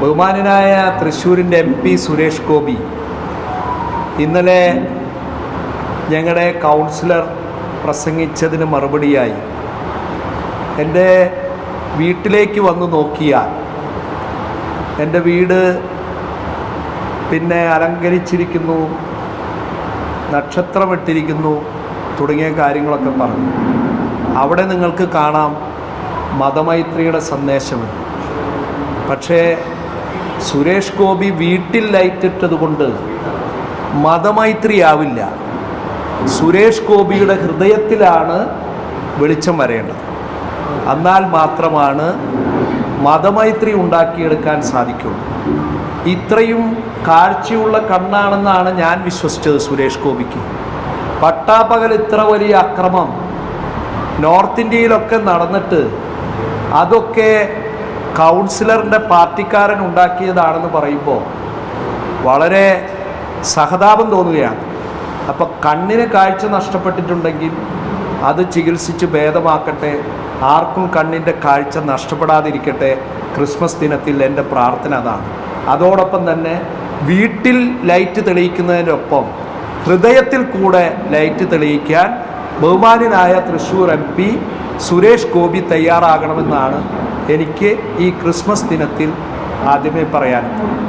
ബഹുമാനനായ തൃശ്ശൂരിന്റെ M P Suresh Gopi. ഇന്നലെ ഞങ്ങളുടെ കൗൺസിലർ പ്രസംഗിച്ചതിന് മറുപടിയായി. എന്റെ വീട്ടിലേക്ക് വന്ന് നോക്കിയാൽ എന്റെ വീട് പിന്നെ അലങ്കരിച്ചിരിക്കുന്നു നക്ഷത്രമിട്ടിരിക്കുന്നു തുടങ്ങിയ കാര്യങ്ങളൊക്കെ പറഞ്ഞു. അവിടെ നിങ്ങൾക്ക് കാണാം മതമൈത്രിയുടെ സന്ദേശമെന്ന് പക്ഷേ സുരേഷ് ഗോപി വീട്ടിൽ ലൈറ്റിട്ടത് കൊണ്ട് മതമൈത്രിയാവില്ല. സുരേഷ് ഗോപിയുടെ ഹൃദയത്തിലാണ് വെളിച്ചം വരേണ്ടത്. എന്നാൽ മാത്രമാണ് മതമൈത്രി ഉണ്ടാക്കിയെടുക്കാൻ സാധിക്കുള്ളൂ. ഇത്രയും കാഴ്ചയുള്ള കണ്ണാണെന്നാണ് ഞാൻ വിശ്വസിച്ചത് സുരേഷ് ഗോപിക്ക്. പട്ടാപ്പകൽ ഇത്ര വലിയ അക്രമം നോർത്ത് ഇന്ത്യയിലൊക്കെ നടന്നിട്ട് അതൊക്കെ കൗൺസിലറിന്റെ പാർട്ടിക്കാരൻ ഉണ്ടാക്കിയതാണെന്ന് പറയുമ്പോൾ വളരെ സഹതാപം തോന്നുകയാണ്. അപ്പോൾ കണ്ണിന് കാഴ്ച നഷ്ടപ്പെട്ടിട്ടുണ്ടെങ്കിൽ അത് ചികിത്സിച്ച് ഭേദമാക്കട്ടെ. ആർക്കും കണ്ണിന്റെ കാഴ്ച നഷ്ടപ്പെടാതിരിക്കട്ടെ. ക്രിസ്മസ് ദിനത്തിൽ എന്റെ പ്രാർത്ഥന അതാണ്. അതോടൊപ്പം തന്നെ വീട്ടിൽ ലൈറ്റ് തെളിയിക്കുന്നതിനൊപ്പം ഹൃദയത്തിൽ കൂടെ ലൈറ്റ് തെളിയിക്കാൻ ബഹുമാനായ തൃശ്ശൂർ എം പി സുരേഷ് ഗോപി തയ്യാറാകണമെന്നാണ് എനിക്ക് ഈ ക്രിസ്മസ് ദിനത്തിൽ ആദ്യമേ പറയാൻ